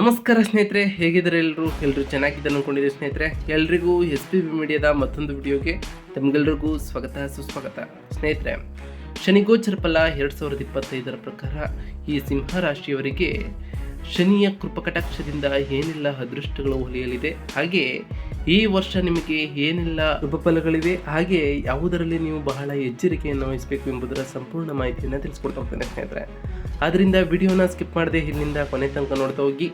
ನಮಸ್ಕಾರ ಸ್ನೇಹಿತರೆ, ಹೇಗಿದ್ದಾರೆ ಎಲ್ಲರೂ ಎಲ್ಲರೂ ಚೆನ್ನಾಗಿದ್ದಾರೆ ಅಂದ್ಕೊಂಡಿದ್ದೀರಿ ಸ್ನೇಹಿತರೆ? ಎಲ್ರಿಗೂ ಎಸ್ ಪಿ ಬಿ ಮೀಡಿಯಾದ ಮತ್ತೊಂದು ವಿಡಿಯೋಗೆ ತಮಗೆಲ್ರಿಗೂ ಸ್ವಾಗತ, ಸುಸ್ವಾಗತ. ಸ್ನೇಹಿತರೆ, ಶನಿಗೋಚರ ಫಲ ಎರಡು ಸಾವಿರದ ಇಪ್ಪತ್ತೈದರ ಪ್ರಕಾರ ಈ ಸಿಂಹ ರಾಶಿಯವರಿಗೆ ಶನಿಯ ಕೃಪಕಟಾಕ್ಷದಿಂದ ಏನೆಲ್ಲ ಅದೃಷ್ಟಗಳು ಹೊಲಿಯಲಿದೆ ಹಾಗೆ ಈ ವರ್ಷ ನಿಮಗೆ ಏನೆಲ್ಲ ಶುಭ ಫಲಗಳಿವೆ ಹಾಗೆ ಯಾವುದರಲ್ಲಿ ನೀವು ಬಹಳ ಎಚ್ಚರಿಕೆಯನ್ನು ವಹಿಸಬೇಕು ಎಂಬುದರ ಸಂಪೂರ್ಣ ಮಾಹಿತಿಯನ್ನು ತಿಳಿಸ್ಕೊಡ್ತಾ ಹೋಗ್ತೇನೆ ಸ್ನೇಹಿತರೆ. ಆದ್ದರಿಂದ ವಿಡಿಯೋನ ಸ್ಕಿಪ್ ಮಾಡದೆ ಇಲ್ಲಿಂದ ಕೊನೆ ತನಕ ನೋಡ್ತಾ ಹೋಗಿ,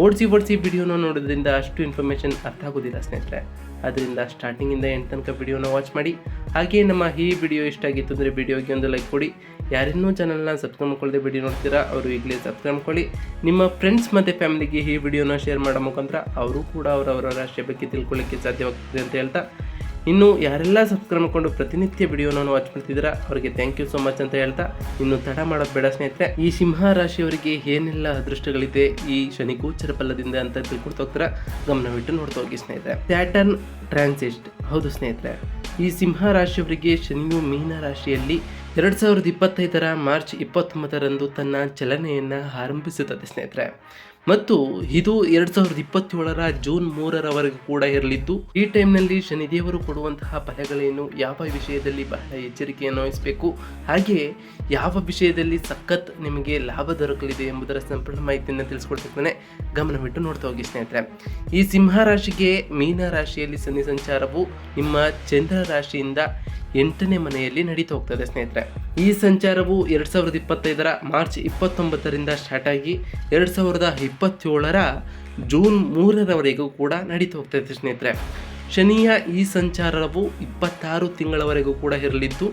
ಓಡಿಸಿ ಓಡಿಸಿ ವಿಡಿಯೋನ ನೋಡೋದ್ರಿಂದ ಅಷ್ಟು ಇನ್ಫಾರ್ಮೇಷನ್ ಅರ್ಥ ಆಗೋದಿಲ್ಲ ಸ್ನೇಹಿತರೆ. ಅದರಿಂದ ಸ್ಟಾರ್ಟಿಂಗಿಂದ ಎಂಡ್ ತನಕ ವಿಡಿಯೋನ ವಾಚ್ ಮಾಡಿ. ಹಾಗೆ ನಮ್ಮ ಈ ವಿಡಿಯೋ ಇಷ್ಟ ಆಗಿತ್ತು ಅಂದರೆ ವಿಡಿಯೋಗೆ ಒಂದು ಲೈಕ್ ಕೊಡಿ. ಯಾರಿನ್ನೂ ಚಾನಲ್ನ ಸಬ್ಸ್ಕ್ರೈಬ್ ಮಾಡ್ಕೊಳ್ಳದೆ ವಿಡಿಯೋ ನೋಡ್ತೀರಾ? ಅವರು ಈಗಲೇ ಸಬ್ಸ್ಕ್ರೈಬ್ ಮಾಡ್ಕೊಳ್ಳಿ. ನಿಮ್ಮ ಫ್ರೆಂಡ್ಸ್ ಮತ್ತು ಫ್ಯಾಮಿಲಿಗೆ ಈ ವಿಡಿಯೋನ ಶೇರ್ ಮಾಡೋ ಮುಖಾಂತರ ಅವರು ಕೂಡ ಅವರವರ ರಾಷ್ಟ್ರೀಯ ಬಗ್ಗೆ ತಿಳ್ಕೊಳ್ಳಿಕ್ಕೆ ಸಾಧ್ಯವಾಗ್ತದೆ ಅಂತ ಹೇಳ್ತಾ ಇನ್ನು ಯಾರೆಲ್ಲ ಸಬ್ಸ್ಕ್ರೈಬ್ ಮಾಡ್ಕೊಂಡು ಪ್ರತಿನಿತ್ಯ ವಿಡಿಯೋನ ವಾಚ್ ಮಾಡ್ತಿದ್ದೀರಾ, ಅವರಿಗೆ ಥ್ಯಾಂಕ್ ಯು ಸೊ ಮಚ್ ಅಂತ ಹೇಳ್ತಾ, ಇನ್ನು ತಡ ಮಾಡೋದು ಬೇಡ ಸ್ನೇಹಿತರೆ, ಈ ಸಿಂಹ ರಾಶಿಯವರಿಗೆ ಏನೆಲ್ಲ ಅದೃಷ್ಟಗಳಿದೆ, ಈ ಶನಿ ಗೋಚರ ಫಲದಿಂದ ಅಂತ ತಿಳ್ಕೊಡ್ತಾ ಹೋಗ್ತಾರ, ಗಮನವಿಟ್ಟು ನೋಡ್ತಾ ಹೋಗಿ ಸ್ನೇಹಿತರೆ. ಪ್ಯಾಟರ್ನ್ ಟ್ರಾನ್ಸಿಸ್ಟ್ ಹೌದು ಸ್ನೇಹಿತರೆ, ಈ ಸಿಂಹ ರಾಶಿಯವರಿಗೆ ಶನಿಯು ಮೀನ ರಾಶಿಯಲ್ಲಿ ಎರಡು ಸಾವಿರದ ಇಪ್ಪತ್ತೈದರ ಮಾರ್ಚ್ ಇಪ್ಪತ್ತೊಂಬತ್ತರಂದು ತನ್ನ ಚಲನೆಯನ್ನು ಆರಂಭಿಸುತ್ತದೆ, ಸ್ನೇಹಿತರೆ. ಮತ್ತು ಇದು ಎರಡು ಸಾವಿರದ ಇಪ್ಪತ್ತೇಳರ ಜೂನ್ ಮೂರರವರೆಗೂ ಕೂಡ ಇರಲಿದ್ದು, ಈ ಟೈಮ್ನಲ್ಲಿ ಶನಿದೇವರು ಕೊಡುವಂತಹ ಫಲಗಳೇನು, ಯಾವ ವಿಷಯದಲ್ಲಿ ಬಹಳ ಎಚ್ಚರಿಕೆಯನ್ನು ವಹಿಸಬೇಕು, ಹಾಗೆ ಯಾವ ವಿಷಯದಲ್ಲಿ ಸಖತ್ ನಿಮಗೆ ಲಾಭ ದೊರಕಲಿದೆ ಎಂಬುದರ ಸಂಪೂರ್ಣ ಮಾಹಿತಿಯನ್ನು ತಿಳಿಸ್ಕೊಡ್ತಿರ್ತಾನೆ. ಗಮನವಿಟ್ಟು ನೋಡ್ತಾ ಹೋಗಿ, ಸ್ನೇಹಿತರೆ. ಈ ಸಿಂಹ ರಾಶಿಗೆ ಮೀನ ರಾಶಿಯಲ್ಲಿ ಶನಿ ಸಂಚಾರವು ನಿಮ್ಮ ಚಂದ್ರ ರಾಶಿಯಿಂದ ಎಂಟನೇ ಮನೆಯಲ್ಲಿ ನಡೀತಾ ಹೋಗ್ತದೆ, ಸ್ನೇಹಿತರೆ. ಈ ಸಂಚಾರವು ಎರಡು ಸಾವಿರದ ಇಪ್ಪತ್ತೈದರ ಮಾರ್ಚ್ ಇಪ್ಪತ್ತೊಂಬತ್ತರಿಂದ ಸ್ಟಾರ್ಟ್ ಆಗಿ ಎರಡು ಸಾವಿರದ ಇಪ್ಪತ್ತೇಳರ ಜೂನ್ ಮೂರರವರೆಗೂ ಕೂಡ ನಡೀತಾ ಹೋಗ್ತದೆ, ಸ್ನೇಹಿತರೆ. ಶನಿಯ ಈ ಸಂಚಾರವು ಇಪ್ಪತ್ತಾರು ತಿಂಗಳವರೆಗೂ ಕೂಡ ಇರಲಿದ್ದು,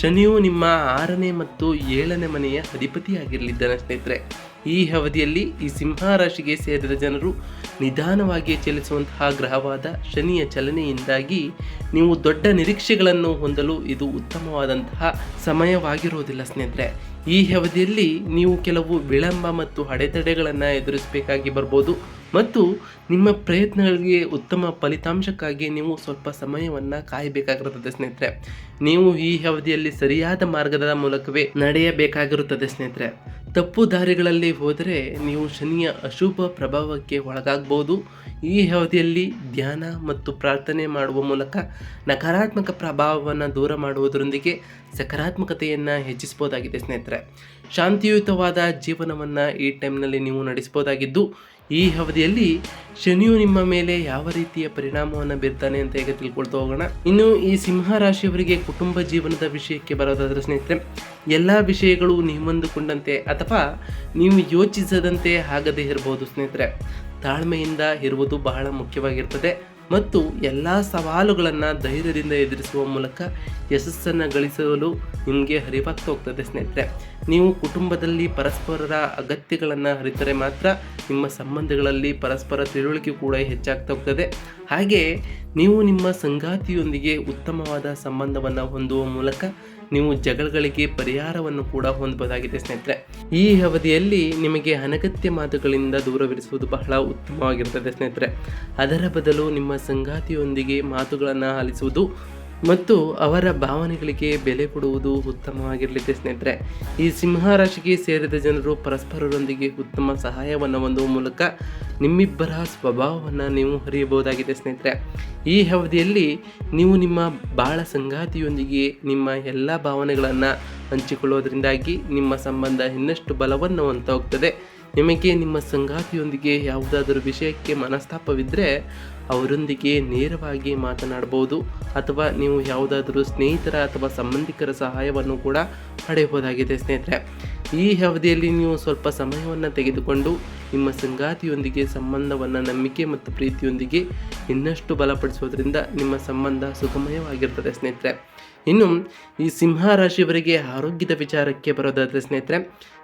ಶನಿಯು ನಿಮ್ಮ ಆರನೇ ಮತ್ತು ಏಳನೇ ಮನೆಯ ಅಧಿಪತಿಯಾಗಿರಲಿದ್ದಾನೆ ಸ್ನೇಹಿತರೆ. ಈ ಅವಧಿಯಲ್ಲಿ ಈ ಸಿಂಹ ರಾಶಿಗೆ ಸೇರಿದ ಜನರು ನಿಧಾನವಾಗಿ ಚಲಿಸುವಂತಹ ಗ್ರಹವಾದ ಶನಿಯ ಚಲನೆಯಿಂದಾಗಿ ನೀವು ದೊಡ್ಡ ನಿರೀಕ್ಷೆಗಳನ್ನು ಹೊಂದಲು ಇದು ಉತ್ತಮವಾದಂತಹ ಸಮಯವಾಗಿರುವುದಿಲ್ಲ ಸ್ನೇಹಿತರೆ. ಈ ಅವಧಿಯಲ್ಲಿ ನೀವು ಕೆಲವು ವಿಳಂಬ ಮತ್ತು ಅಡೆತಡೆಗಳನ್ನು ಎದುರಿಸಬೇಕಾಗಿ ಬರ್ಬೋದು ಮತ್ತು ನಿಮ್ಮ ಪ್ರಯತ್ನಗಳಿಗೆ ಉತ್ತಮ ಫಲಿತಾಂಶಕ್ಕಾಗಿ ನೀವು ಸ್ವಲ್ಪ ಸಮಯವನ್ನು ಕಾಯಬೇಕಾಗಿರುತ್ತದೆ ಸ್ನೇಹಿತರೆ. ನೀವು ಈ ಅವಧಿಯಲ್ಲಿ ಸರಿಯಾದ ಮಾರ್ಗದ ಮೂಲಕವೇ ನಡೆಯಬೇಕಾಗಿರುತ್ತದೆ ಸ್ನೇಹಿತರೆ. ತಪ್ಪು ದಾರಿಗಳಲ್ಲಿ ಹೋದರೆ ನೀವು ಶನಿಯ ಅಶುಭ ಪ್ರಭಾವಕ್ಕೆ ಒಳಗಾಗಬಹುದು ಈ ಅವಧಿಯಲ್ಲಿ ಧ್ಯಾನ ಮತ್ತು ಪ್ರಾರ್ಥನೆ ಮಾಡುವ ಮೂಲಕ ನಕಾರಾತ್ಮಕ ಪ್ರಭಾವವನ್ನು ದೂರ ಮಾಡುವುದರೊಂದಿಗೆ ಸಕಾರಾತ್ಮಕತೆಯನ್ನು ಹೆಚ್ಚಿಸ್ಬೋದಾಗಿದೆ ಸ್ನೇಹಿತರೆ. ಶಾಂತಿಯುತವಾದ ಜೀವನವನ್ನು ಈ ಟೈಮ್ನಲ್ಲಿ ನೀವು ನಡೆಸ್ಬೋದಾಗಿದ್ದು ಈ ಅವಧಿಯಲ್ಲಿ ಶನಿಯು ನಿಮ್ಮ ಮೇಲೆ ಯಾವ ರೀತಿಯ ಪರಿಣಾಮವನ್ನು ಬೀರ್ತಾನೆ ಅಂತ ಈಗ ತಿಳ್ಕೊಳ್ತಾ ಹೋಗೋಣ? ಇನ್ನು ಈ ಸಿಂಹ ರಾಶಿಯವರಿಗೆ ಕುಟುಂಬ ಜೀವನದ ವಿಷಯಕ್ಕೆ ಬರೋದಾದ್ರೆ ಸ್ನೇಹಿತರೆ, ಎಲ್ಲ ವಿಷಯಗಳು ನೀವಂದುಕೊಂಡಂತೆ ಅಥವಾ ನೀವು ಯೋಚಿಸದಂತೆ ಆಗದೇ ಇರಬಹುದು ಸ್ನೇಹಿತರೆ. ತಾಳ್ಮೆಯಿಂದ ಇರುವುದು ಬಹಳ ಮುಖ್ಯವಾಗಿರ್ತದೆ. ಮತ್ತು ಎಲ್ಲ ಸವಾಲುಗಳನ್ನು ಧೈರ್ಯದಿಂದ ಎದುರಿಸುವ ಮೂಲಕ ಯಶಸ್ಸನ್ನು ಗಳಿಸಲು ನಿಮಗೆ ಅರಿವಾಗ್ತಾ ಹೋಗ್ತದೆ ಸ್ನೇಹಿತರೆ. ನೀವು ಕುಟುಂಬದಲ್ಲಿ ಪರಸ್ಪರರ ಅಗತ್ಯಗಳನ್ನು ಅರಿತರೆ ಮಾತ್ರ ನಿಮ್ಮ ಸಂಬಂಧಗಳಲ್ಲಿ ಪರಸ್ಪರ ತಿಳುವಳಿಕೆ ಕೂಡ ಹೆಚ್ಚಾಗ್ತಾ ಹೋಗ್ತದೆ. ಹಾಗೆ ನೀವು ನಿಮ್ಮ ಸಂಗಾತಿಯೊಂದಿಗೆ ಉತ್ತಮವಾದ ಸಂಬಂಧವನ್ನು ಹೊಂದುವ ಮೂಲಕ ನೀವು ಜಗಳಗಳಿಗೆ ಪರಿಹಾರವನ್ನು ಕೂಡ ಹೊಂದಬಹುದಾಗಿದೆ ಸ್ನೇಹಿತರೆ. ಈ ಅವಧಿಯಲ್ಲಿ ನಿಮಗೆ ಅನಗತ್ಯ ಮಾತುಗಳಿಂದ ದೂರವಿರಿಸುವುದು ಬಹಳ ಉತ್ತಮವಾಗಿರುತ್ತದೆ ಸ್ನೇಹಿತರೆ. ಅದರ ಬದಲು ನಿಮ್ಮ ಸಂಗಾತಿಯೊಂದಿಗೆ ಮಾತುಗಳನ್ನು ಆಲಿಸುವುದು ಮತ್ತು ಅವರ ಭಾವನೆಗಳಿಗೆ ಬೆಲೆ ಕೊಡುವುದು ಉತ್ತಮವಾಗಿರಲಿದೆ ಸ್ನೇಹಿತರೆ. ಈ ಸಿಂಹ ರಾಶಿಗೆ ಸೇರಿದ ಜನರು ಪರಸ್ಪರರೊಂದಿಗೆ ಉತ್ತಮ ಸಹಾಯವನ್ನು ಹೊಂದುವ ಮೂಲಕ ನಿಮ್ಮಿಬ್ಬರ ಸ್ವಭಾವವನ್ನು ನೀವು ಅರಿಯಬಹುದಾಗಿದೆ ಸ್ನೇಹಿತರೆ. ಈ ಅವಧಿಯಲ್ಲಿ ನೀವು ನಿಮ್ಮ ಬಾಳ ಸಂಗಾತಿಯೊಂದಿಗೆ ನಿಮ್ಮ ಎಲ್ಲ ಭಾವನೆಗಳನ್ನು ಹಂಚಿಕೊಳ್ಳೋದ್ರಿಂದಾಗಿ ನಿಮ್ಮ ಸಂಬಂಧ ಇನ್ನಷ್ಟು ಬಲವನ್ನು ಹೊಂತ ಹೋಗ್ತದೆ. ನಿಮಗೆ ನಿಮ್ಮ ಸಂಗಾತಿಯೊಂದಿಗೆ ಯಾವುದಾದರೂ ವಿಷಯಕ್ಕೆ ಮನಸ್ತಾಪವಿದ್ದರೆ ಅವರೊಂದಿಗೆ ನೇರವಾಗಿ ಮಾತನಾಡಬಹುದು ಅಥವಾ ನೀವು ಯಾವುದಾದರೂ ಸ್ನೇಹಿತರ ಅಥವಾ ಸಂಬಂಧಿಕರ ಸಹಾಯವನ್ನು ಕೂಡ ಪಡೆಯಬಹುದಾಗಿದೆ ಸ್ನೇಹಿತರೆ. ಈ ಅವಧಿಯಲ್ಲಿ ನೀವು ಸ್ವಲ್ಪ ಸಮಯವನ್ನು ತೆಗೆದುಕೊಂಡು ನಿಮ್ಮ ಸಂಗಾತಿಯೊಂದಿಗೆ ಸಂಬಂಧವನ್ನು ನಂಬಿಕೆ ಮತ್ತು ಪ್ರೀತಿಯೊಂದಿಗೆ ಇನ್ನಷ್ಟು ಬಲಪಡಿಸೋದ್ರಿಂದ ನಿಮ್ಮ ಸಂಬಂಧ ಸುಗಮಯವಾಗಿರ್ತದೆ ಸ್ನೇಹಿತರೆ. ಇನ್ನು ಈ ಸಿಂಹ ರಾಶಿಯವರಿಗೆ ಆರೋಗ್ಯದ ವಿಚಾರಕ್ಕೆ ಬರೋದಾದರೆ ಸ್ನೇಹಿತರೆ,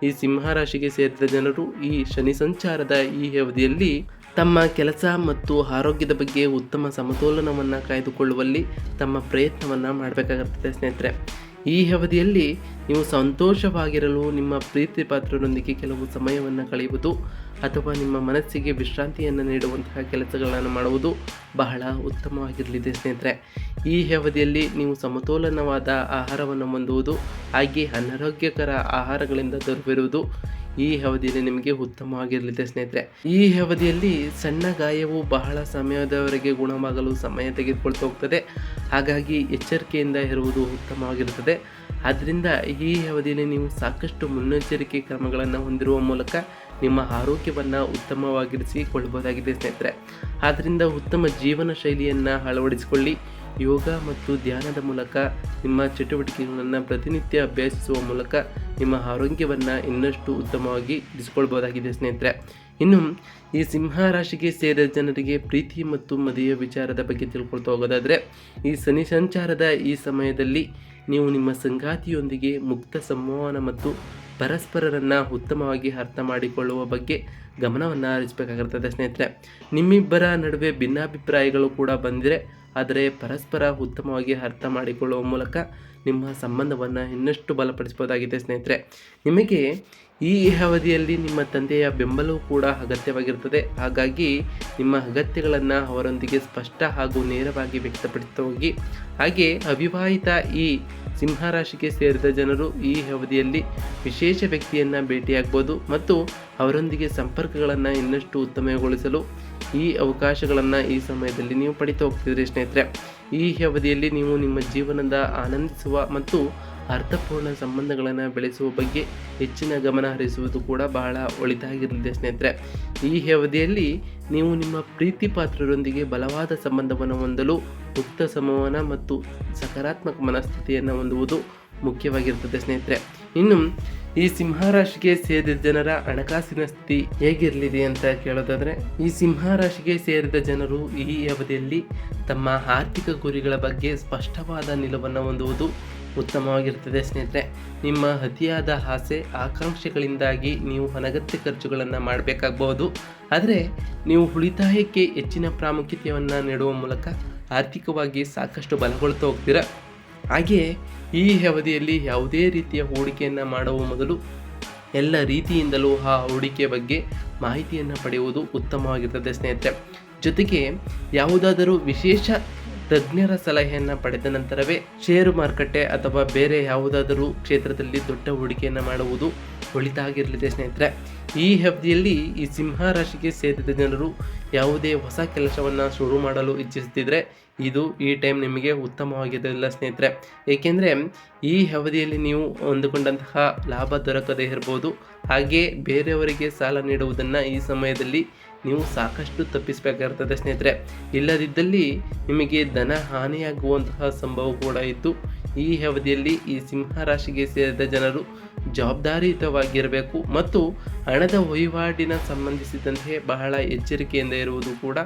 ಈ ಸಿಂಹ ರಾಶಿಗೆ ಸೇರಿದ ಜನರು ಈ ಶನಿ ಸಂಚಾರದ ಈ ಅವಧಿಯಲ್ಲಿ ತಮ್ಮ ಕೆಲಸ ಮತ್ತು ಆರೋಗ್ಯದ ಬಗ್ಗೆ ಉತ್ತಮ ಸಮತೋಲನವನ್ನು ಕಾಯ್ದುಕೊಳ್ಳುವಲ್ಲಿ ತಮ್ಮ ಪ್ರಯತ್ನವನ್ನು ಮಾಡಬೇಕಾಗುತ್ತದೆ ಸ್ನೇಹಿತರೆ. ಈ ಅವಧಿಯಲ್ಲಿ ನೀವು ಸಂತೋಷವಾಗಿರಲು ನಿಮ್ಮ ಪ್ರೀತಿ ಪಾತ್ರರೊಂದಿಗೆ ಕೆಲವು ಸಮಯವನ್ನು ಕಳೆಯುವುದು ಅಥವಾ ನಿಮ್ಮ ಮನಸ್ಸಿಗೆ ವಿಶ್ರಾಂತಿಯನ್ನು ನೀಡುವಂತಹ ಕೆಲಸಗಳನ್ನು ಮಾಡುವುದು ಬಹಳ ಉತ್ತಮವಾಗಿರಲಿದೆ ಸ್ನೇಹಿತರೆ. ಈ ಅವಧಿಯಲ್ಲಿ ನೀವು ಸಮತೋಲನವಾದ ಆಹಾರವನ್ನು ಹೊಂದುವುದು, ಹಾಗೆ ಅನಾರೋಗ್ಯಕರ ಆಹಾರಗಳಿಂದ ದೂರವಿರುವುದು ಈ ಅವಧಿಯಲ್ಲಿ ನಿಮಗೆ ಉತ್ತಮವಾಗಿರಲಿದೆ ಸ್ನೇಹಿತರೆ. ಈ ಅವಧಿಯಲ್ಲಿ ಸಣ್ಣ ಗಾಯವು ಬಹಳ ಸಮಯದವರೆಗೆ ಗುಣವಾಗಲು ಸಮಯ ತೆಗೆದುಕೊಳ್ತಾ ಹೋಗ್ತದೆ. ಹಾಗಾಗಿ ಎಚ್ಚರಿಕೆಯಿಂದ ಇರುವುದು ಉತ್ತಮವಾಗಿರುತ್ತದೆ. ಆದ್ದರಿಂದ ಈ ಅವಧಿಯಲ್ಲಿ ನೀವು ಸಾಕಷ್ಟು ಮುನ್ನೆಚ್ಚರಿಕೆ ಕ್ರಮಗಳನ್ನು ಹೊಂದಿರುವ ಮೂಲಕ ನಿಮ್ಮ ಆರೋಗ್ಯವನ್ನು ಉತ್ತಮವಾಗಿರಿಸಿಕೊಳ್ಳಬಹುದಾಗಿದೆ ಸ್ನೇಹಿತರೆ. ಆದ್ದರಿಂದ ಉತ್ತಮ ಜೀವನ ಶೈಲಿಯನ್ನು ಅಳವಡಿಸಿಕೊಳ್ಳಿ. ಯೋಗ ಮತ್ತು ಧ್ಯಾನದ ಮೂಲಕ ನಿಮ್ಮ ಚಟುವಟಿಕೆಗಳನ್ನು ಪ್ರತಿನಿತ್ಯ ಅಭ್ಯಾಸಿಸುವ ಮೂಲಕ ನಿಮ್ಮ ಆರೋಗ್ಯವನ್ನು ಇನ್ನಷ್ಟು ಉತ್ತಮವಾಗಿ ಇರಿಸಿಕೊಳ್ಬೋದಾಗಿದೆ, ಸ್ನೇಹಿತರೆ. ಇನ್ನು, ಈ ಸಿಂಹ ರಾಶಿಗೆ ಸೇರಿದ ಜನರಿಗೆ ಪ್ರೀತಿ ಮತ್ತು ಮದುವೆಯ ವಿಚಾರದ ಬಗ್ಗೆ ತಿಳ್ಕೊಳ್ತಾ ಹೋಗೋದಾದರೆ, ಈ ಶನಿ ಸಂಚಾರದ ಈ ಸಮಯದಲ್ಲಿ ನೀವು ನಿಮ್ಮ ಸಂಗಾತಿಯೊಂದಿಗೆ ಮುಕ್ತ ಸಂವಹನ ಮತ್ತು ಪರಸ್ಪರರನ್ನು ಉತ್ತಮವಾಗಿ ಅರ್ಥ ಮಾಡಿಕೊಳ್ಳುವ ಬಗ್ಗೆ ಗಮನವನ್ನು ಹರಿಸಬೇಕಾಗಿರ್ತದೆ, ಸ್ನೇಹಿತರೆ. ನಿಮ್ಮಿಬ್ಬರ ನಡುವೆ ಭಿನ್ನಾಭಿಪ್ರಾಯಗಳು ಕೂಡ ಬಂದರೆ ಆದರೆ ಪರಸ್ಪರ ಉತ್ತಮವಾಗಿ ಅರ್ಥ ಮಾಡಿಕೊಳ್ಳುವ ಮೂಲಕ ನಿಮ್ಮ ಸಂಬಂಧವನ್ನು ಇನ್ನಷ್ಟು ಬಲಪಡಿಸ್ಬೋದಾಗಿದೆ ಸ್ನೇಹಿತರೆ. ನಿಮಗೆ ಈ ಅವಧಿಯಲ್ಲಿ ನಿಮ್ಮ ತಂದೆಯ ಬೆಂಬಲವೂ ಕೂಡ ಅಗತ್ಯವಾಗಿರುತ್ತದೆ. ಹಾಗಾಗಿ ನಿಮ್ಮ ಅಗತ್ಯಗಳನ್ನು ಅವರೊಂದಿಗೆ ಸ್ಪಷ್ಟ ಹಾಗೂ ನೇರವಾಗಿ ವ್ಯಕ್ತಪಡಿಸ್ತಾ ಹೋಗಿ. ಹಾಗೆ ಅವಿವಾಹಿತ ಈ ಸಿಂಹರಾಶಿಗೆ ಸೇರಿದ ಜನರು ಈ ಅವಧಿಯಲ್ಲಿ ವಿಶೇಷ ವ್ಯಕ್ತಿಯನ್ನು ಭೇಟಿಯಾಗ್ಬೋದು ಮತ್ತು ಅವರೊಂದಿಗೆ ಸಂಪರ್ಕಗಳನ್ನು ಇನ್ನಷ್ಟು ಉತ್ತಮಗೊಳಿಸಲು ಈ ಅವಕಾಶಗಳನ್ನು ಈ ಸಮಯದಲ್ಲಿ ನೀವು ಪಡಿತಾ ಹೋಗ್ತಿದ್ರಿ ಸ್ನೇಹಿತರೆ. ಈ ಅವಧಿಯಲ್ಲಿ ನೀವು ನಿಮ್ಮ ಜೀವನದ ಆನಂದಿಸುವ ಮತ್ತು ಅರ್ಥಪೂರ್ಣ ಸಂಬಂಧಗಳನ್ನು ಬೆಳೆಸುವ ಬಗ್ಗೆ ಹೆಚ್ಚಿನ ಗಮನ ಹರಿಸುವುದು ಕೂಡ ಬಹಳ ಒಳಿತಾಗಿರಲಿದೆ ಸ್ನೇಹಿತರೆ. ಈ ಅವಧಿಯಲ್ಲಿ ನೀವು ನಿಮ್ಮ ಪ್ರೀತಿ ಪಾತ್ರರೊಂದಿಗೆ ಬಲವಾದ ಸಂಬಂಧವನ್ನು ಹೊಂದಲು ಮುಕ್ತ ಸಂವಹನ ಮತ್ತು ಸಕಾರಾತ್ಮಕ ಮನಸ್ಥಿತಿಯನ್ನು ಹೊಂದುವುದು ಮುಖ್ಯವಾಗಿರ್ತದೆ ಸ್ನೇಹಿತರೆ. ಇನ್ನು ಈ ಸಿಂಹರಾಶಿಗೆ ಸೇರಿದ ಜನರ ಹಣಕಾಸಿನ ಸ್ಥಿತಿ ಹೇಗಿರಲಿದೆ ಅಂತ ಕೇಳೋದಾದರೆ, ಈ ಸಿಂಹರಾಶಿಗೆ ಸೇರಿದ ಜನರು ಈ ಅವಧಿಯಲ್ಲಿ ತಮ್ಮ ಆರ್ಥಿಕ ಗುರಿಗಳ ಬಗ್ಗೆ ಸ್ಪಷ್ಟವಾದ ನಿಲುವನ್ನು ಹೊಂದುವುದು ಉತ್ತಮವಾಗಿರ್ತದೆ ಸ್ನೇಹಿತರೆ. ನಿಮ್ಮ ಅತಿಯಾದ ಆಸೆ, ಆಕಾಂಕ್ಷೆಗಳಿಂದಾಗಿ ನೀವು ಅನಗತ್ಯ ಖರ್ಚುಗಳನ್ನು ಮಾಡಬೇಕಾಗಬಹುದು. ಆದರೆ, ನೀವು ಉಳಿತಾಯಕ್ಕೆ ಹೆಚ್ಚಿನ ಪ್ರಾಮುಖ್ಯತೆಯನ್ನು ನೀಡುವ ಮೂಲಕ ಆರ್ಥಿಕವಾಗಿ ಸಾಕಷ್ಟು ಬಲಗೊಳ್ತಾ ಹೋಗ್ತೀರಾ? ಹಾಗೆಯೇ ಈ ಅವಧಿಯಲ್ಲಿ ಯಾವುದೇ ರೀತಿಯ ಹೂಡಿಕೆಯನ್ನು ಮಾಡುವ ಮೊದಲು ಎಲ್ಲ ರೀತಿಯಿಂದಲೂ ಆ ಹೂಡಿಕೆ ಬಗ್ಗೆ ಮಾಹಿತಿಯನ್ನು ಪಡೆಯುವುದು ಉತ್ತಮವಾಗಿರ್ತದೆ ಸ್ನೇಹಿತರೆ. ಜೊತೆಗೆ ಯಾವುದಾದರೂ ವಿಶೇಷ ತಜ್ಞರ ಸಲಹೆಯನ್ನು ಪಡೆದ ನಂತರವೇ ಷೇರು ಮಾರುಕಟ್ಟೆ ಅಥವಾ ಬೇರೆ ಯಾವುದಾದರೂ ಕ್ಷೇತ್ರದಲ್ಲಿ ದೊಡ್ಡ ಹೂಡಿಕೆಯನ್ನು ಮಾಡುವುದು ಒಳಿತಾಗಿರಲಿದೆ ಸ್ನೇಹಿತರೆ. ಈ ಅವಧಿಯಲ್ಲಿ ಈ ಸಿಂಹ ರಾಶಿಗೆ ಸೇರಿದ ಜನರು ಯಾವುದೇ ಹೊಸ ಕೆಲಸವನ್ನು ಶುರು ಮಾಡಲು ಇಚ್ಛಿಸ್ತಿದ್ರೆ ಇದು ಈ ಟೈಮ್ ನಿಮಗೆ ಉತ್ತಮವಾಗಿರಲಿಲ್ಲ ಸ್ನೇಹಿತರೆ. ಏಕೆಂದರೆ ಈ ಅವಧಿಯಲ್ಲಿ ನೀವು ಹೊಂದಿಕೊಂಡಂತಹ ಲಾಭ ದೊರಕದೇ ಇರ್ಬೋದು. ಹಾಗೆ ಬೇರೆಯವರಿಗೆ ಸಾಲ ನೀಡುವುದನ್ನು ಈ ಸಮಯದಲ್ಲಿ ನೀವು ಸಾಕಷ್ಟು ತಪ್ಪಿಸಬೇಕಾಗಿರ್ತದೆ ಸ್ನೇಹಿತರೆ. ಇಲ್ಲದಿದ್ದಲ್ಲಿ ನಿಮಗೆ ಧನ ಹಾನಿಯಾಗುವಂತಹ ಸಂಭವ ಕೂಡ ಇತ್ತು. ಈ ಅವಧಿಯಲ್ಲಿ ಈ ಸಿಂಹ ರಾಶಿಗೆ ಸೇರಿದ ಜನರು ಜವಾಬ್ದಾರಿಯುತವಾಗಿರಬೇಕು ಮತ್ತು ಹಣದ ವಹಿವಾಟಿನ ಸಂಬಂಧಿಸಿದಂತೆ ಬಹಳ ಎಚ್ಚರಿಕೆಯಿಂದ ಇರುವುದು ಕೂಡ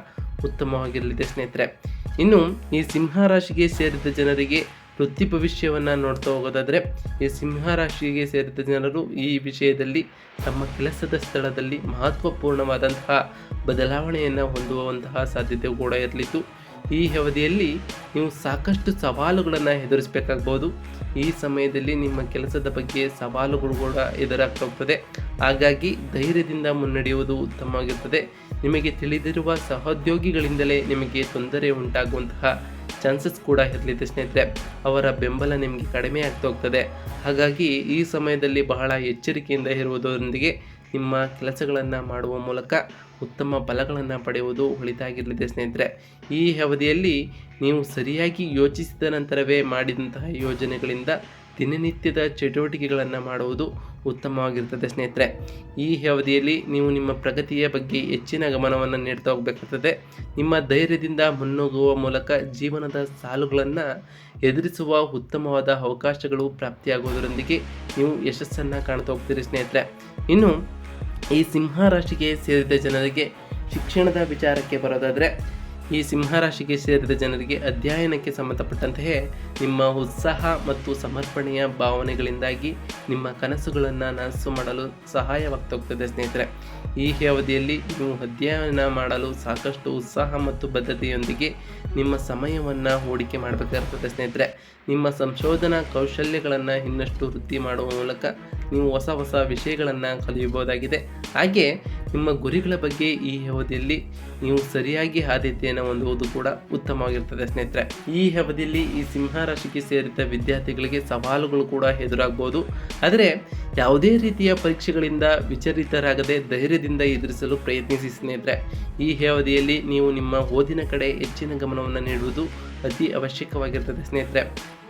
ಉತ್ತಮವಾಗಿರಲಿದೆ ಸ್ನೇಹಿತರೆ. ಇನ್ನು ಈ ಸಿಂಹ ರಾಶಿಗೆ ಸೇರಿದ ಜನರಿಗೆ ವೃತ್ತಿ ಭವಿಷ್ಯವನ್ನು ನೋಡ್ತಾ ಹೋಗೋದಾದರೆ, ಈ ಸಿಂಹ ರಾಶಿಗೆ ಸೇರಿದ ಜನರು ಈ ವಿಷಯದಲ್ಲಿ ತಮ್ಮ ಕೆಲಸದ ಸ್ಥಳದಲ್ಲಿ ಮಹತ್ವಪೂರ್ಣವಾದಂತಹ ಬದಲಾವಣೆಯನ್ನು ಹೊಂದುವಂತಹ ಸಾಧ್ಯತೆ ಕೂಡ ಇರಲಿತ್ತು. ಈ ಅವಧಿಯಲ್ಲಿ ನೀವು ಸಾಕಷ್ಟು ಸವಾಲುಗಳನ್ನು ಎದುರಿಸಬೇಕಾಗ್ಬೋದು. ಈ ಸಮಯದಲ್ಲಿ ನಿಮ್ಮ ಕೆಲಸದ ಬಗ್ಗೆ ಸವಾಲುಗಳು ಕೂಡ ಎದುರಾಗ್ತಾ ಹಾಗಾಗಿ ಧೈರ್ಯದಿಂದ ಮುನ್ನಡೆಯುವುದು ಉತ್ತಮವಾಗಿರ್ತದೆ. ನಿಮಗೆ ತಿಳಿದಿರುವ ಸಹೋದ್ಯೋಗಿಗಳಿಂದಲೇ ನಿಮಗೆ ತೊಂದರೆ ಉಂಟಾಗುವಂತಹ ಚಾನ್ಸಸ್ ಕೂಡ ಇರಲಿದೆ ಸ್ನೇಹಿತರೆ. ಅವರ ಬೆಂಬಲ ನಿಮಗೆ ಕಡಿಮೆ ಆಗ್ತಾ ಹೋಗ್ತದೆ ಹಾಗಾಗಿ ಈ ಸಮಯದಲ್ಲಿ ಬಹಳ ಎಚ್ಚರಿಕೆಯಿಂದ ಇರುವುದರೊಂದಿಗೆ ನಿಮ್ಮ ಕೆಲಸಗಳನ್ನು ಮಾಡುವ ಮೂಲಕ ಉತ್ತಮ ಫಲಗಳನ್ನು ಪಡೆಯುವುದು ಒಳಿತಾಗಿರಲಿದೆ ಸ್ನೇಹಿತರೆ. ಈ ಅವಧಿಯಲ್ಲಿ ನೀವು ಸರಿಯಾಗಿ ಯೋಚಿಸಿದ ನಂತರವೇ ಮಾಡಿದಂತಹ ಯೋಜನೆಗಳಿಂದ ದಿನನಿತ್ಯದ ಚಟುವಟಿಕೆಗಳನ್ನು ಮಾಡುವುದು ಉತ್ತಮವಾಗಿರ್ತದೆ ಸ್ನೇಹಿತರೆ. ಈ ಅವಧಿಯಲ್ಲಿ ನೀವು ನಿಮ್ಮ ಪ್ರಗತಿಯ ಬಗ್ಗೆ ಹೆಚ್ಚಿನ ಗಮನವನ್ನು ನೀಡ್ತಾ ಹೋಗಬೇಕಾಗ್ತದೆ. ನಿಮ್ಮ ಧೈರ್ಯದಿಂದ ಮುನ್ನುಗ್ಗುವ ಮೂಲಕ ಜೀವನದ ಸಾಲುಗಳನ್ನು ಎದುರಿಸುವ ಉತ್ತಮವಾದ ಅವಕಾಶಗಳು ಪ್ರಾಪ್ತಿಯಾಗುವುದರೊಂದಿಗೆ ನೀವು ಯಶಸ್ಸನ್ನು ಕಾಣ್ತಾ ಹೋಗ್ತೀರಿ ಸ್ನೇಹಿತರೆ. ಇನ್ನು ಈ ಸಿಂಹ ರಾಶಿಗೆ ಸೇರಿದ ಜನರಿಗೆ ಶಿಕ್ಷಣದ ವಿಚಾರಕ್ಕೆ ಬರೋದಾದರೆ, ಈ ಸಿಂಹರಾಶಿಗೆ ಸೇರಿದ ಜನರಿಗೆ ಅಧ್ಯಯನಕ್ಕೆ ಸಂಬಂಧಪಟ್ಟಂತೆಯೇ ನಿಮ್ಮ ಉತ್ಸಾಹ ಮತ್ತು ಸಮರ್ಪಣೆಯ ಭಾವನೆಗಳಿಂದಾಗಿ ನಿಮ್ಮ ಕನಸುಗಳನ್ನು ನನಸು ಮಾಡಲು ಸಹಾಯವಾಗ್ತಾ ಹೋಗ್ತದೆ ಸ್ನೇಹಿತರೆ. ಈ ಅವಧಿಯಲ್ಲಿ ನೀವು ಅಧ್ಯಯನ ಮಾಡಲು ಸಾಕಷ್ಟು ಉತ್ಸಾಹ ಮತ್ತು ಬದ್ಧತೆಯೊಂದಿಗೆ ನಿಮ್ಮ ಸಮಯವನ್ನು ಹೂಡಿಕೆ ಮಾಡಬೇಕಾಗ್ತದೆ ಸ್ನೇಹಿತರೆ. ನಿಮ್ಮ ಸಂಶೋಧನಾ ಕೌಶಲ್ಯಗಳನ್ನು ಇನ್ನಷ್ಟು ವೃದ್ಧಿ ಮಾಡುವ ಮೂಲಕ ನೀವು ಹೊಸ ಹೊಸ ವಿಷಯಗಳನ್ನು ಕಲಿಯಬಹುದಾಗಿದೆ. ಹಾಗೆ ನಿಮ್ಮ ಗುರಿಗಳ ಬಗ್ಗೆ ಈ ಅವಧಿಯಲ್ಲಿ ನೀವು ಸರಿಯಾಗಿ ಆದ್ಯತೆಯನ್ನು ಹೊಂದುವುದು ಕೂಡ ಉತ್ತಮವಾಗಿರ್ತದೆ ಸ್ನೇಹಿತರೆ. ಈ ಅವಧಿಯಲ್ಲಿ ಈ ಸಿಂಹ ರಾಶಿಗೆ ಸೇರಿದ ವಿದ್ಯಾರ್ಥಿಗಳಿಗೆ ಸವಾಲುಗಳು ಕೂಡ ಎದುರಾಗಬಹುದು ಆದರೆ ಯಾವುದೇ ರೀತಿಯ ಪರೀಕ್ಷೆಗಳಿಂದ ವಿಚಲಿತರಾಗದೆ ಧೈರ್ಯದಿಂದ ಎದುರಿಸಲು ಪ್ರಯತ್ನಿಸಿ ಸ್ನೇಹಿತರೆ. ಈ ಅವಧಿಯಲ್ಲಿ ನೀವು ನಿಮ್ಮ ಓದಿನ ಕಡೆ ಹೆಚ್ಚಿನ ಗಮನವನ್ನು ನೀಡುವುದು ಅತಿ ಅವಶ್ಯಕವಾಗಿರ್ತದೆ ಸ್ನೇಹಿತರೆ.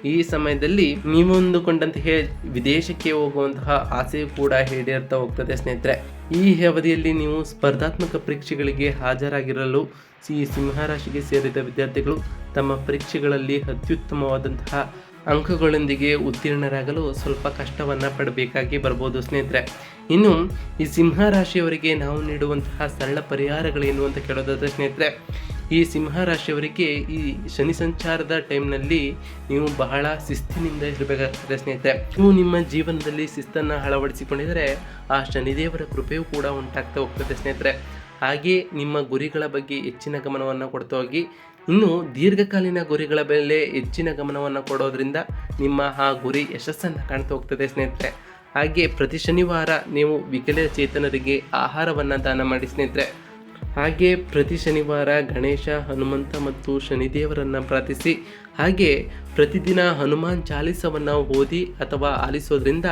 ಈ ಸಮಯದಲ್ಲಿ ನೀವು ಅಂದುಕೊಂಡಂತಹ ವಿದೇಶಕ್ಕೆ ಹೋಗುವಂತಹ ಆಸೆ ಕೂಡ ಹೇಳಿರ್ತಾ ಹೋಗ್ತದೆ ಸ್ನೇಹಿತರೆ. ಈ ಅವಧಿಯಲ್ಲಿ ನೀವು ಸ್ಪರ್ಧಾತ್ಮಕ ಪರೀಕ್ಷೆಗಳಿಗೆ ಹಾಜರಾಗಿರಲು ಈ ಸಿಂಹರಾಶಿಗೆ ಸೇರಿದ ವಿದ್ಯಾರ್ಥಿಗಳು ತಮ್ಮ ಪರೀಕ್ಷೆಗಳಲ್ಲಿ ಅತ್ಯುತ್ತಮವಾದಂತಹ ಅಂಕಗಳೊಂದಿಗೆ ಉತ್ತೀರ್ಣರಾಗಲು ಸ್ವಲ್ಪ ಕಷ್ಟವನ್ನು ಪಡಬೇಕಾಗಿ ಬರ್ಬೋದು ಸ್ನೇಹಿತರೆ. ಇನ್ನು ಈ ಸಿಂಹ ರಾಶಿಯವರಿಗೆ ನಾವು ನೀಡುವಂತಹ ಸರಳ ಪರಿಹಾರಗಳೇನು ಅಂತ ಕೇಳೋದಾದರೆ ಸ್ನೇಹಿತರೆ ಈ ಸಿಂಹ ರಾಶಿಯವರಿಗೆ ಈ ಶನಿ ಸಂಚಾರದ ಟೈಮ್ನಲ್ಲಿ ನೀವು ಬಹಳ ಶಿಸ್ತಿನಿಂದ ಇರಬೇಕಾಗ್ತದೆ ಸ್ನೇಹಿತರೆ. ನೀವು ನಿಮ್ಮ ಜೀವನದಲ್ಲಿ ಶಿಸ್ತನ್ನು ಅಳವಡಿಸಿಕೊಂಡಿದರೆ ಆ ಶನಿದೇವರ ಕೃಪೆಯೂ ಕೂಡ ಉಂಟಾಗ್ತಾ ಹೋಗ್ತದೆ ಸ್ನೇಹಿತರೆ. ಹಾಗೆ ನಿಮ್ಮ ಗುರಿಗಳ ಬಗ್ಗೆ ಹೆಚ್ಚಿನ ಗಮನವನ್ನು ಕೊಡ್ತಾ ಹೋಗಿ. ಇನ್ನು ದೀರ್ಘಕಾಲೀನ ಗುರಿಗಳ ಮೇಲೆ ಹೆಚ್ಚಿನ ಗಮನವನ್ನು ಕೊಡೋದ್ರಿಂದ ನಿಮ್ಮ ಆ ಗುರಿ ಯಶಸ್ಸನ್ನು ಕಾಣ್ತಾ ಹೋಗ್ತದೆ ಸ್ನೇಹಿತರೆ. ಹಾಗೆ ಪ್ರತಿ ಶನಿವಾರ ನೀವು ವಿಕಲಚೇತನರಿಗೆ ಆಹಾರವನ್ನು ದಾನ ಮಾಡಿ ಸ್ನೇಹಿತರೆ. ಹಾಗೆ ಪ್ರತಿ ಶನಿವಾರ ಗಣೇಶ, ಹನುಮಂತ ಮತ್ತು ಶನಿದೇವರನ್ನು ಪ್ರಾರ್ಥಿಸಿ, ಹಾಗೆ ಪ್ರತಿದಿನ ಹನುಮಾನ್ ಚಾಲಿಸವನ್ನು ಓದಿ ಅಥವಾ ಆಲಿಸೋದ್ರಿಂದ,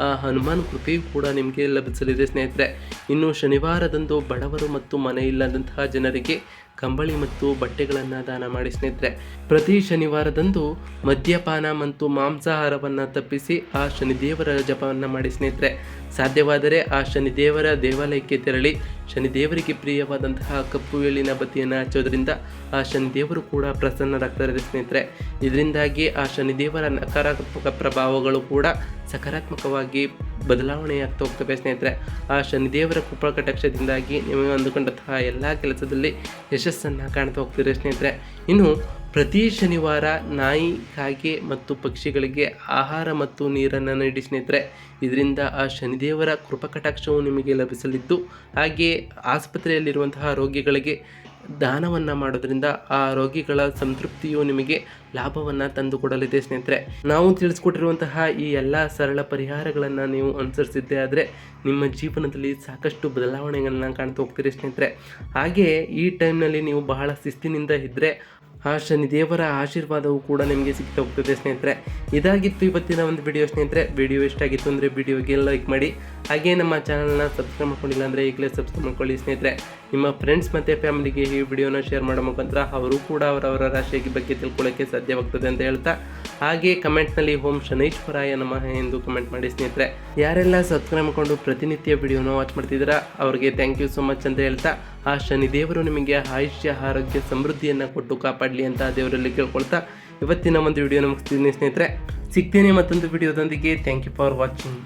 ಆ ಹನುಮಾನ್ ಕೃತಿ ಕೂಡ ನಿಮಗೆ ಲಭಿಸಲಿದೆ ಸ್ನೇಹಿತರೆ. ಇನ್ನು ಶನಿವಾರದಂದು ಬಡವರು ಮತ್ತು ಮನೆ ಇಲ್ಲದಂತಹ ಜನರಿಗೆ ಕಂಬಳಿ ಮತ್ತು ಬಟ್ಟೆಗಳನ್ನು ದಾನ ಮಾಡಿ ಸ್ನೇಹಿತರೆ. ಪ್ರತಿ ಶನಿವಾರದಂದು ಮದ್ಯಪಾನ ಮತ್ತು ಮಾಂಸಾಹಾರವನ್ನು ತಪ್ಪಿಸಿ ಆ ಶನಿದೇವರ ಜಪವನ್ನು ಮಾಡಿ ಸ್ನೇಹಿತರೆ. ಸಾಧ್ಯವಾದರೆ ಆ ಶನಿದೇವರ ದೇವಾಲಯಕ್ಕೆ ತೆರಳಿ ಶನಿದೇವರಿಗೆ ಪ್ರಿಯವಾದಂತಹ ಕಪ್ಪು ಎಳ್ಳಿನ ಬತ್ತಿಯನ್ನು ಹಚ್ಚೋದ್ರಿಂದ ಆ ಶನಿದೇವರು ಕೂಡ ಪ್ರಸನ್ನರಾಗ್ತಾರೆ ಸ್ನೇಹಿತರೆ. ಇದರಿಂದಾಗಿ ಆ ಶನಿದೇವರ ನಕಾರಾತ್ಮಕ ಪ್ರಭಾವಗಳು ಕೂಡ ಸಕಾರಾತ್ಮಕವಾಗಿ ಬದಲಾವಣೆಯಾಗ್ತಾ ಹೋಗ್ತವೆ ಸ್ನೇಹಿತರೆ. ಆ ಶನಿದೇವರ ಕೃಪಾ ಕಟಾಕ್ಷದಿಂದಾಗಿ ನಿಮಗೆ ಅಂದುಕೊಂಡಂತಹ ಎಲ್ಲ ಕೆಲಸದಲ್ಲಿ ಯಶಸ್ಸನ್ನು ಕಾಣ್ತಾ ಹೋಗ್ತೀರಿ ಸ್ನೇಹಿತರೆ. ಇನ್ನು ಪ್ರತಿ ಶನಿವಾರ ನಾಯಿ, ಕಾಗೆ ಮತ್ತು ಪಕ್ಷಿಗಳಿಗೆ ಆಹಾರ ಮತ್ತು ನೀರನ್ನು ನೀಡಿ ಸ್ನೇಹಿತರೆ, ಇದರಿಂದ ಆ ಶನಿದೇವರ ಕೃಪಕಟಾಕ್ಷವು ನಿಮಗೆ ಲಭಿಸಲಿದ್ದು ಹಾಗೆಯೇ ಆಸ್ಪತ್ರೆಯಲ್ಲಿರುವಂತಹ ರೋಗಿಗಳಿಗೆ ದಾನವನ್ನು ಮಾಡೋದ್ರಿಂದ ಆ ರೋಗಿಗಳ ಸಂತೃಪ್ತಿಯು ನಿಮಗೆ ಲಾಭವನ್ನು ತಂದುಕೊಡಲಿದೆ ಸ್ನೇಹಿತರೆ. ನಾವು ತಿಳಿಸ್ಕೊಟ್ಟಿರುವಂತಹ ಈ ಎಲ್ಲ ಸರಳ ಪರಿಹಾರಗಳನ್ನು ನೀವು ಅನುಸರಿಸಿದ್ದೆ ಆದರೆ, ನಿಮ್ಮ ಜೀವನದಲ್ಲಿ ಸಾಕಷ್ಟು ಬದಲಾವಣೆಗಳನ್ನು ಕಾಣ್ತಾ ಹೋಗ್ತೀರಿ ಸ್ನೇಹಿತರೆ. ಹಾಗೆ ಈ ಟೈಮ್ನಲ್ಲಿ ನೀವು ಬಹಳ ಶಿಸ್ತಿನಿಂದ ಇದ್ದರೆ ಆ ಶನಿ ದೇವರ ಆಶೀರ್ವಾದವು ಕೂಡ ನಿಮಗೆ ಸಿಗ್ತಾ ಹೋಗ್ತದೆ ಸ್ನೇಹಿತರೆ. ಇದಾಗಿತ್ತು ಇವತ್ತಿನ ಒಂದು ವಿಡಿಯೋ ಸ್ನೇಹಿತರೆ. ವಿಡಿಯೋ ಇಷ್ಟ ಆಗಿತ್ತು ಅಂದರೆ ವಿಡಿಯೋಗೆ ಲೈಕ್ ಮಾಡಿ. ಹಾಗೆ ನಮ್ಮ ಚಾನಲ್ನ ಸಬ್ಸ್ಕ್ರೈಬ್ ಮಾಡ್ಕೊಂಡಿಲ್ಲ ಅಂದರೆ ಈಗಲೇ ಸಬ್ಸ್ಕ್ರೈಬ್ ಮಾಡ್ಕೊಳ್ಳಿ ಸ್ನೇಹಿತರೆ. ನಿಮ್ಮ ಫ್ರೆಂಡ್ಸ್ ಮತ್ತು ಫ್ಯಾಮಿಲಿಗೆ ಈ ವಿಡಿಯೋನ ಶೇರ್ ಮಾಡೋ ಮುಖಾಂತರ ಅವರು ಕೂಡ ಅವರವರ ರಾಶಿಯ ಬಗ್ಗೆ ತಿಳ್ಕೊಳ್ಳೋಕ್ಕೆ ಸಾಧ್ಯವಾಗ್ತದೆ ಅಂತ ಹೇಳ್ತಾ. ಹಾಗೆ ಕಮೆಂಟ್ನಲ್ಲಿ ಓಂ ಶನೈಶ್ವರಾಯ ನಮಃ ಎಂದು ಕಮೆಂಟ್ ಮಾಡಿ ಸ್ನೇಹಿತರೆ. ಯಾರೆಲ್ಲ ಸಬ್ಸ್ಕ್ರೈಬ್ ಮಾಡಿಕೊಂಡು ಪ್ರತಿನಿತ್ಯ ವಿಡಿಯೋನ ವಾಚ್ ಮಾಡ್ತಿದ್ದೀರಾ? ಅವರಿಗೆ ಥ್ಯಾಂಕ್ ಯು ಸೊ ಮಚ್ ಅಂತ ಹೇಳ್ತಾ. ಆ ಶನಿ ದೇವರು ನಿಮಗೆ ಆಯುಷ್ಯ, ಆರೋಗ್ಯ, ಸಮೃದ್ಧಿಯನ್ನು ಕೊಟ್ಟು ಕಾಪಾಡಲಿ ಅಂತ ದೇವರಲ್ಲಿ ಕೇಳ್ಕೊಳ್ತಾ ಇವತ್ತಿನ ಒಂದು ವಿಡಿಯೋ ಮುಗಿಸ್ತೀನಿ ಸ್ನೇಹಿತರೆ. ಸಿಗ್ತೀನಿ ಮತ್ತೊಂದು ವಿಡಿಯೋದೊಂದಿಗೆ ಥ್ಯಾಂಕ್ ಯು ಫಾರ್ ವಾಚಿಂಗ್